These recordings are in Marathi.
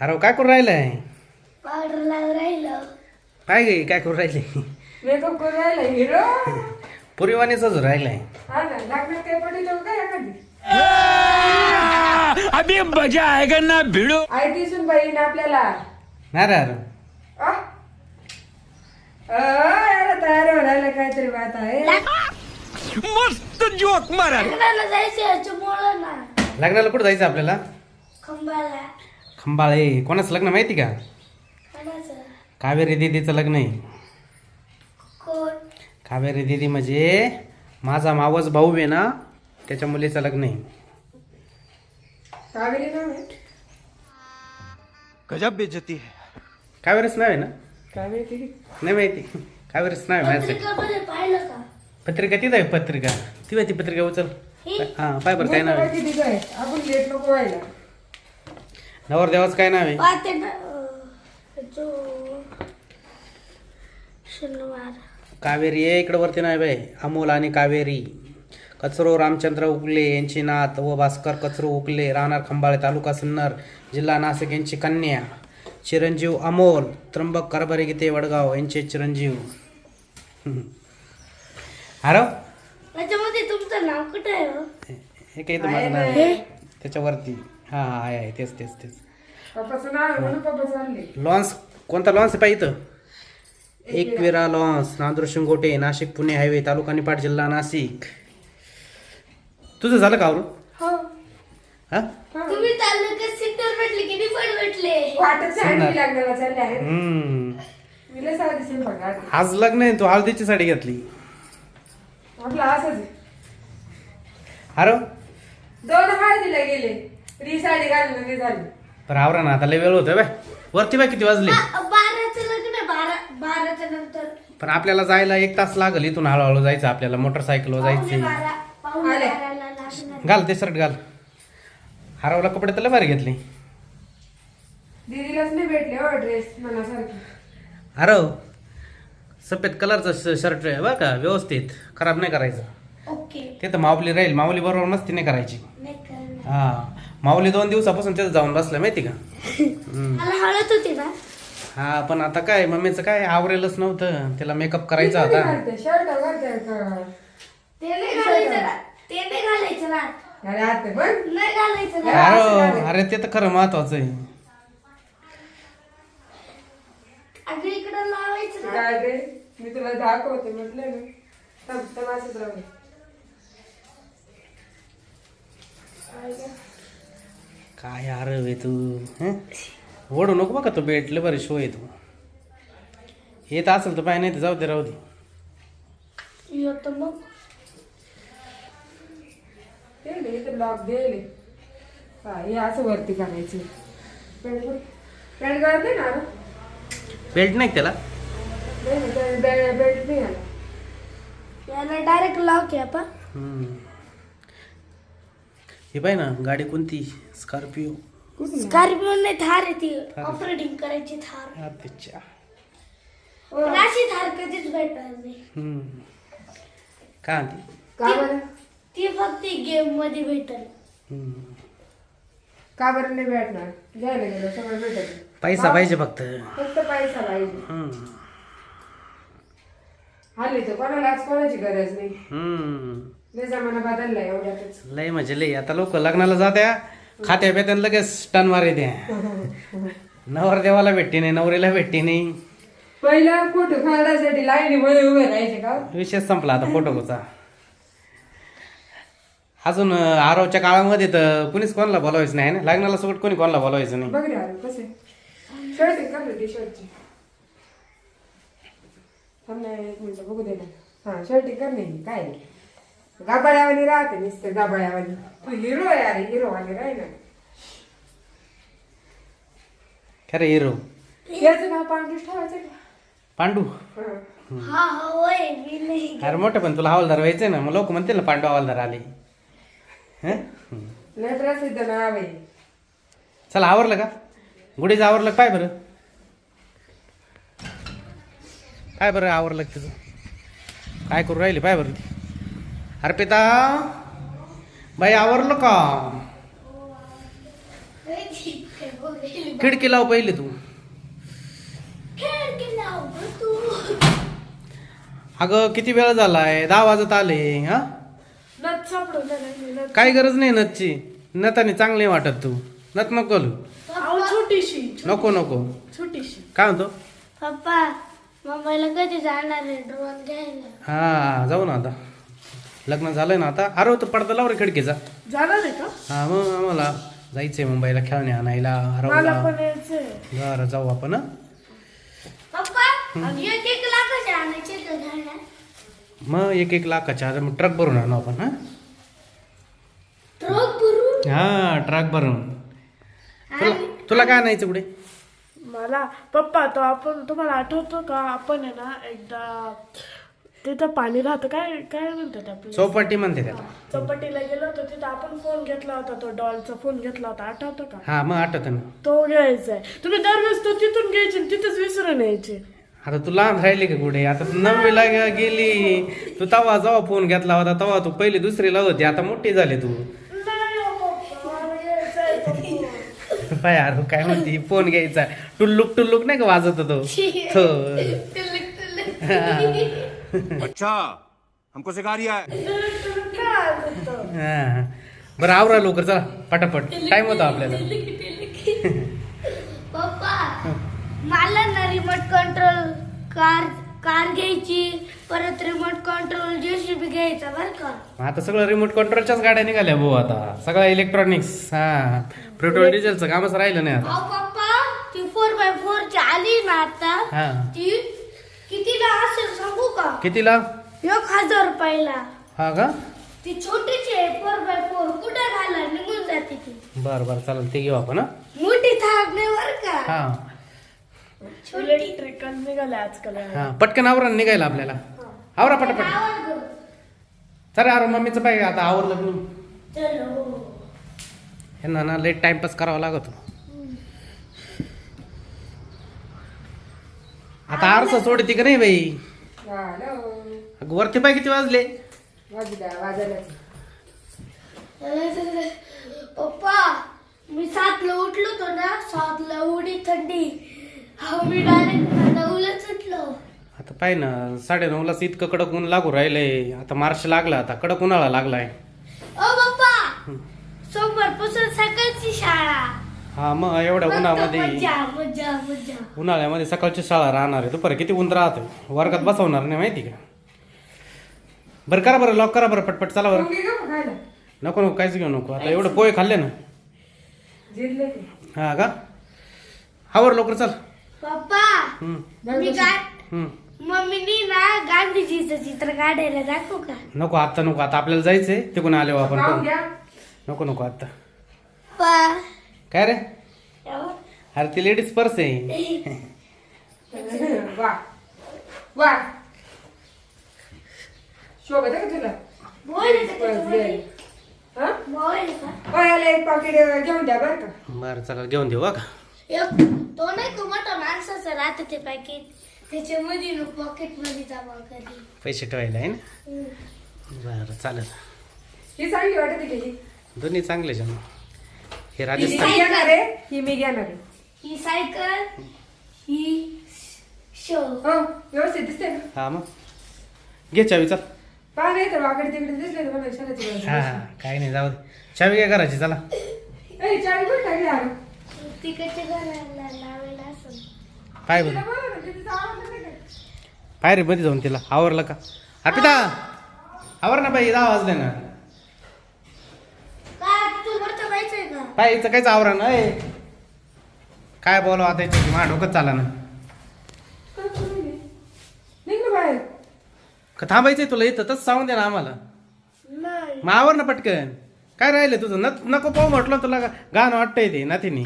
अरे काय करू राहिलंय? पावडर लावून राहिलं. काय गे काय करू राहिले? मेकअप करून राहिला हिरो? पुरीवानीच राहिलाय. हा ना लग्नात काय पडली जाऊ काय एखादी? अभी मजा आएगा ना भिड़ो. आई आपल्याला नाही रे अरे आ? अ, याला तयार व्हायला काहीतरी बात आहे. मस्त जोक मारा. लग्नाला जायचं याच्यामुळं ना. लग्नाला कुठं जायचं आपल्याला? खंबाला. खंबाळे कोणाचं लग्न माहिती का? कावेरी दिदीचं लग्न आहे. कावेरी दिदी म्हणजे माझा मावस भाऊ आहे ना त्याच्या मुलीचं लग्न आहे. कावेरी नाव आहे? गजब बेइज्जती है। कावेरीच नाव आहे ना? कावेरी नाही माहिती. कावेरीच नाव आहे माझ्यासाठी का? पत्रिका तिथं आहे पत्रिका. ती माहिती पत्रिका उचल. ही? पाय बरं काय नाव आहे. आपण लेट नको व्हायला. नवरदेवाचं काय नाव आहे? पाहते ना. अं, जो शनिवार. कावेरी आहे इकडं वरती नाव आहे अमोल आणि कावेरी. कचरो रामचंद्र उगले यांची नात व भास्कर कचरो उगले राहणार खंबाळे तालुका सिन्नर जिल्हा नाशिक यांची कन्या. चिरंजीव अमोल त्र्यंबक कारभारी गीते वडगाव यांचे चिरंजीव. अरे त्याच्यामध्ये तुमचं नाव कुठं आहे हो? हे काही तुम्हाला नाव आहे. त्याच्यावरती. हां हां आहे आहे तेच तेच तेच. पप्पाचं नाव आहे म्हणून पप्पा चालले लॉन्स कोणता लॉन्स आहे पाहिजे इथं? एकविरा. लॉन्स नांदूर शिंगोटे नाशिक पुणे हायवे तालुका निपाट जिल्हा नाशिक. तुझं झालं का आवरून? हो. हा? तुम्ही चाललं का सिग्नल भेटले की निफट भेटले. वाटत साडी लग्नाला चालले आहे. हम्म. मी लय साधी सिंपल काढते आज लग्न आहे तू हळदीची साडी घेतली. आपलं असंच आहे. अरे दोन हळदीला गेले. री साडी घालून नाही झाली. आवरा ना आता लय वेळ होतोय बाय. वरती बाय किती वाजले? बाराचं लग्न आहे बारा बाराच्या नंतर. पण आपल्याला जायला एक तास लागल इथून हळूहळू जायचं आपल्याला मोटरसायकलवर पावणे जायचं बारा पावणे आले. बाराला लागणार. घाल ते शर्ट घाल. हरवला कपडे तर लय भारी घेतले. दीदीलाच नाही भेटले हो ड्रेस मनासारखी. अरे सफेद कलरचं शर्ट आहे बरं का व्यवस्थित. खराब नाही करायचं. ओके. ते तर माऊली राहील माऊली बरोबर मस्ती नाही करायची. नाही करणार. हा. माऊली दोन दिवसापासून तिथं जाऊन बसलं माहिती का? हम्म. मला हळद होती ना. हा पण आता काय मम्मीचं काय आवरेलच नव्हतं. त्याला मेकअप करायचा होता घालते शर्ट घालते का ते नाही घालायचं ना. ते नाही घालायचं ना. अरे आते पण नाही घालायचं ना. अरे अरे ते तर खरं महत्वाचं आहे. अगं इकडं लावायचं ना. काय ते? मी तुला दाखवते म्हटलं ना थांब थांब असंच राहू दे. काय अरे वे तू हं? ओढू नको बघा तू भेटले बरं शो आहे तू. येत असेल तर पाय नाही तर जाऊ दे राहू दे. येतो मग. ते लॉक दिले हा हे असं वरती करायचे. पॅन्ट पॅन्ट घालते ना बेल्ट नाही का त्याला? बेल्ट नाही आला. याला डायरेक्ट लाव की आपण हम्म. हे पाय ना गाडी कोणती? स्कॉर्पिओ स्कॉर्पिओ नाही थार आहे ती. ऑपरेटिंग करायची थार. त्याच्या पण अशी थार कधीच भेटणार नाही. हम्म. काय म्हणते का बरं? ती फक्त गेममध्ये भेटल. हम्म. का बरं नाही भेटणार? घ्यायला गेलो सगळं भेटत पैसा पाहिजे फक्त. फक्त पैसा पाहिजे. हम्म. हल्ली तर कोणालाच कोणाची गरज नाही. हम्म. लय जमाना बदलला एवढ्यातच लय म्हणजे लय. आता लोक लग्नाला जात्या खात्या बेत्यान लगेच टन मारे द्या. नवर देवाला भेटते नाही नवरीला भेटते नाही. पहिला फोटो काढण्यासाठी लाईनीमध्ये उभे राहायचे का? विषय संपला आता फोटोचा अजून अं, आरवच्या काळामध्ये तर कुणीच कोणाला बोलावायचं नाही ना? लग्नाला सोबत कोणी कोणाला बोलावायचं नाही. बघ रे अरे कसे शर्ट आहे का टी शर्टची थांब ना एक मिनिट बघू दे ना. हा शर्ट कर नाही? काय गाबाळ्यावानी राहते नुसतं गाबाळ्यावानी तू हिरो आहे अरे हिरो वाले राही ना खरं हिरो याचं नाव ठेवायचं का पांडू हा. हा हा होय मी नाही अरे मोठं पण तुला हवालदार व्हायचंय ना मग लोक म्हणतील ना पांडू हवालदार आले हं? नाव आहे चला आवरलं का गुढीचं आवरलं का? पाय बरं काय बरं आवरलं का तुझं काय करू राहिले पाय बरं अर्पिता बाई आवरलं का? खिडकी लाव पहिली तू. अगं किती वेळ झालाय? दहा वाजत आले हा? काही गरज नाही नथची. नथाने चांगली वाटत तू. नथ नको छोटीशी. नको नको. छोटीशी. काय म्हणतो? पप्पा मम्मीला कधी जाणार आहे? ड्रोन घ्यायला. हा जाऊ ना आता. लग्न झालंय ना आता. अरे तो पडदा लाव रे खिडकीचा जाणार आहे का? हा मग आम्हाला जायचंय मुंबईला खेळणे आणायला मला हरवला पण यायचंय. बरं जाऊ आपण हं? पप्पा एक एक लाखाचे आणायचे का घ्यायला मग एक एक लाखाच्या आता मग ट्रक भरून आणू आपण हा. ट्रक भरून? हा ट्रक भरून. तुला तुला काय आणायचं पुढे? मला पप्पा तो आपण तुम्हाला आठवतो का? आपण आहे ना एकदा तिथं पाणी राहतं. काय काय म्हणतात आपलं? चौपाटी म्हणते त्याला. चौपाटीला गेलो होतो तिथं आपण फोन घेतला होता तो डॉलचा फोन घेतला होता. आठवतो का? हा मग आठवत ना. तो घ्यायचा आहे तुम्ही दरवेळेस तो तिथून घ्यायचे आणि तिथंच विसरून यायचे. आता तू लहान राहिली का कुठे? आता तू नववीला गे- गेली. तू तवा जेव्हा फोन घेतला होता तेव्हा तू पहिली दुसरीला होती. आता मोठी झाली तू. नाही हो पप्पा, मला. पाय यार काय म्हणते फोन घ्यायचा. टुल्लुक टुल्लुक नाही का वाजत होतो तो अच्छा हमको सिखा रिया है? हा. बरं आवरा लवकर चला पटापट. टाइम होता आपल्याला. पप्पा मला ना रिमोट कंट्रोल कार कार घ्यायची परत रिमोट कंट्रोल जेसीबी घ्यायचा बर का? आता सगळं रिमोट कंट्रोलच्याच गाड्या निघाल्या भाऊ आता. सगळं इलेक्ट्रॉनिक्स हा. पेट्रोल डिझेलचं कामच राहिलं नाही आता. अहो पप्पा ती फोर बाय फोर ची आली ना आता हा. ती सांगू का? कितीला? एक हजार रुपयाला. हा का? ती छोटीची आहे फोर बाय फोर कुठे घाला निघून जाते ती. बरं बरं चालेल ते घेऊ आपण हा? मोठी थाग नाही बर का? हा. छोटी. इलेक्ट्रिकल निघाले आजकाल. हा पटकन आवरा निघायला आपल्याला. आवरा पटापट. आवाज गं. चला अरे मम्मीचं पाहिजे आता आवरलं म्हणून चलो यांना ना लेट टाइमपास करावा लागतो. आता आरसा सोडती का नाही बाई? अगं वरती पाय किती वाजले? पप्पा मी सातला उठलो होतो ना सातला उडी थंडी. हा मी डायरेक्ट नऊलाच उठलो. आता पाय ना साडे नऊलाच इतकं कडक ऊन लागू राहिलंय. आता मार्च लागला आता कडक उन्हाळा लागलाय. ओ पप्पा सोमवारपासून सकाळची शाळा. हा मग एवढ्या उन्हामध्ये मजा मजा मजा उन्हाळ्यामध्ये सकाळची शाळा राहणार आहे. दुपारी किती ऊन राहतं वर्गात बसवणार नाही माहिती का? बरं करा बरं लॉक करा बरं पटपट चला बरं. नको नको काहीच घेऊ नको. आता एवढं पोहे खाल्ले ना. हा का? हावर लवकर चल. पप्पा हम्म, मी काय? हम्म. मम्मीनी ना गांधीजीचं चित्र काढायला दाखवू का? नको आता नको. आता आपल्याला जायचंय. तिकडून आले आपण नको नको आता पा काय रे. अरे ती लेडीज पर्स आहे. वा. वा. शोभत आहे का तुला. हा? एक पाकिट घेऊन द्या बरं का. बरं चला घेऊन देऊ हा का? एक तो नाही का मोठा माणसाचं राहतं ते पॅकेट त्याच्यामध्ये पॉकेटमध्ये जमा पैसे ठेवायला आहे ना? बरं चालेल. ही चांगली वाटत ही? दोन्ही चांगले जण हे राजस्थान. घेणार आहे. ही मी घेणार आहे. ही सायकल ही शो. हो व्यवस्थित दिसते ना? हा मग. घे चावी चल. पहा नाही तर वाकडे तिकडे दिसले तर मला हा. काही नाही जाऊ दे. चावी काय करायची चला. ए, चावी कुठे टाकली यार? तिकडच्या घराला असं. पाय तिला बोला ना, तिचं आवडलं नाही का? पाय रे मध्ये जाऊन तिला. आवरलं का? अर्पिता! आवर ना बाई दहा वाजले ना काय तू वरचं जायचंय का पाय हिचं काहीच आवरा ना ए. काय बोलावं आता याच्यात माझ्या डोकं चाला ना काय ना बाहेर. का थांबायचंय तुला इथं? तसं सांगून दे ना आम्हाला. नाही. मग आवर ना पटकन. काय राहिलं तुझं? न नको पाहू म्हटलं तुला गा- गाणं वाटतंय ते नातीनी.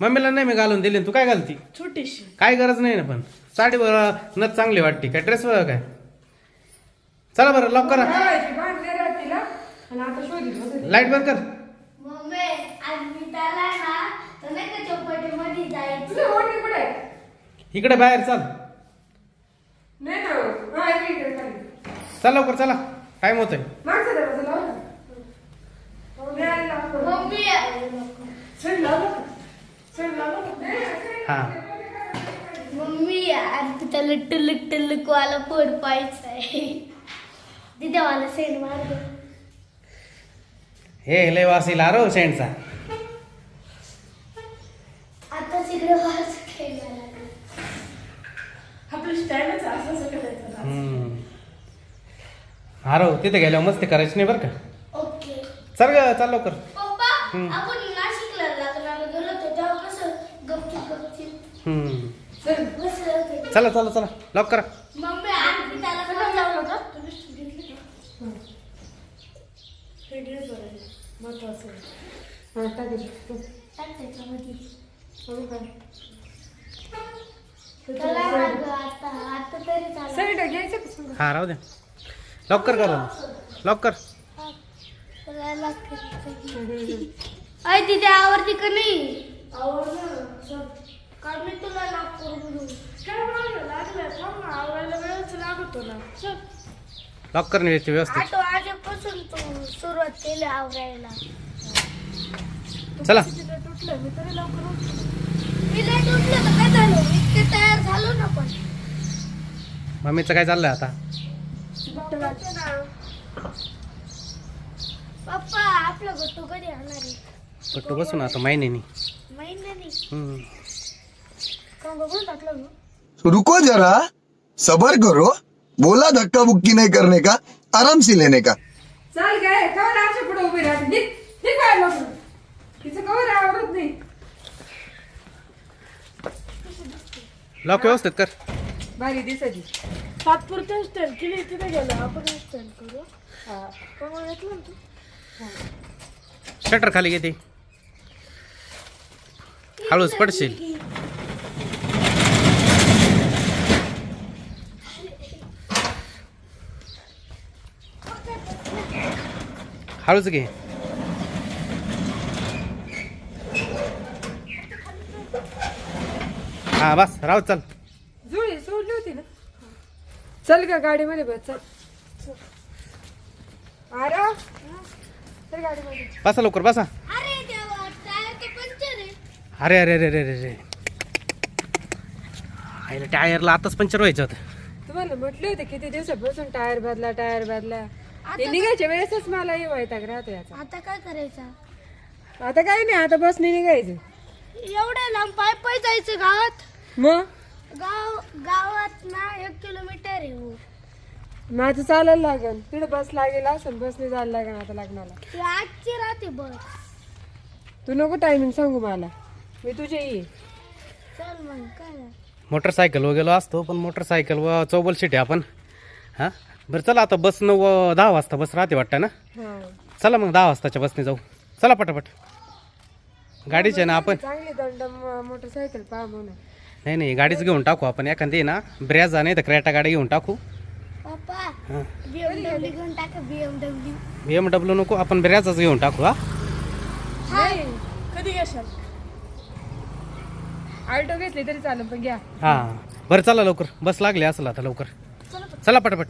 मम्मीला नाही मी घालून दिली तू काय घालती? छोटीशी. काय गरज नाही ना पण. साडीवर नथ चांगली वाटते. काय ड्रेसवर काय? चला बरं लॉक करा ठेवायची, बांधले राहत तिला. आणि आता शोधित होते. लाइट बंद कर. इकडे बाहेर चल. चल लवकर चला. काय होतोय. मम्मी चल, लाव ना. हा. मम्मी लुकवाला फोड पाहायचा आहे दिद्या सेंड मार हे लय वासील आरो सेंडचा आरो तिथे गेल्यावर मस्ती करायची नाही बरं का? ओके. चल ग चाल लवकर. पप्पा हम्म. आपण नाशिकला लग्नाला गेलो होतो तेव्हा कसं गपचूप गपचूप. हम्म. चल बसलं होतं. चला चला चला लवकर. मम्मी आणि त्याला पण लावलं होतं. हे हे. हा टाक त्याच्यामध्ये. आता. आता तरी? हा राहू द्या. लवकर करा लवकर चला लागतं. अय तिथे आवडती का नाही आवडलं. चल. का मी तुला लॉक करून देऊ काय मागं लागलंय? थांब ना, आवरायला वेळच लागतो ना. चल. लवकर न्यायची व्यवस्थित आठव आजपासून तू सुरुवात केली आवरायला चला तुटलं, मी तरी लवकर उठलो. मी लेट उठलं तर काय झालं इतके तयार झालो ना पण मम्मीचं काय चाललंय आता पप्पा आपलं गट्टू कधी आणणार आहे? बसून आता महिन्यानी. महिन्यानी? रुको जरा. सबर करो. बोला धक्का बुक्की नहीं करने का? आराम से लेने का? चाल काय कवर आमच्या पुढे उभी राहते निघ निघ बाहेर लवकर. तिचं कवर आवडत नाही. लॉक व्यवस्थित कर. भारी दिसायची तात्पुरते हॉस्टेल केली तिथे गेलो. आपण हॉस्टेल करू. हा. घेतलं ना तू शटर खाली घेते. हळूच पडशील. हळूच घे. हा बस. राहू चल. चल का गाडीमध्ये बस चल. अरे चल गाडीमध्ये. बसा लवकर बसा. अरे देवा टायर तर पंक्चर आहे. अरे अरे अरे अरे अरे. आईला टायरला आताच पंक्चर व्हायचं होतं. तुम्हाला म्हटले होते किती दिवसापासून टायर बदला टायर बदला. ते निघायच्या वेळेसच मला हे वैताग राहतो याचा आता काय करायचं? आता काही नाही आता बसने निघायचं. एवढ्या लांब पाय पाय जायचं गावात? मग? गाव गावात ना एक किलोमीटर आहे हो. मग आता चालायला लागेल. तिकडे बस लागेल असं बसने जायला लागेल आता लग्नाला. ती आजची राहते बस. तू नको टायमिंग सांगू मला. मी तुझे ये. चल मग काय मोटरसायकलवर गेलो असतो पण मोटरसायकल चौबल सीट आहे आपण. हां? बरं चला आता बस नऊ दहा वाजता बस राहते वाटतं ना? हा. चला मग दहा वाजताच्या बसने जाऊ. चला पटापट. गाडीच आहे ना आपण चांगली दंड मोटरसायकल पहा म्हणून. नाही नाही गाडीच घेऊन टाकू आपण. एखादी ना ब्रेझा नाही तर क्रेटा गाडी घेऊन टाकू. बीएमडब्ल्यू नको आपण ब्रेझाच घेऊन टाकू हा. कधी घेशाल? आल्टो घेतली तरी चालेल पण घ्या. हां. बरं चला लवकर. बस लागली असेल आता लवकर. चला पटापट.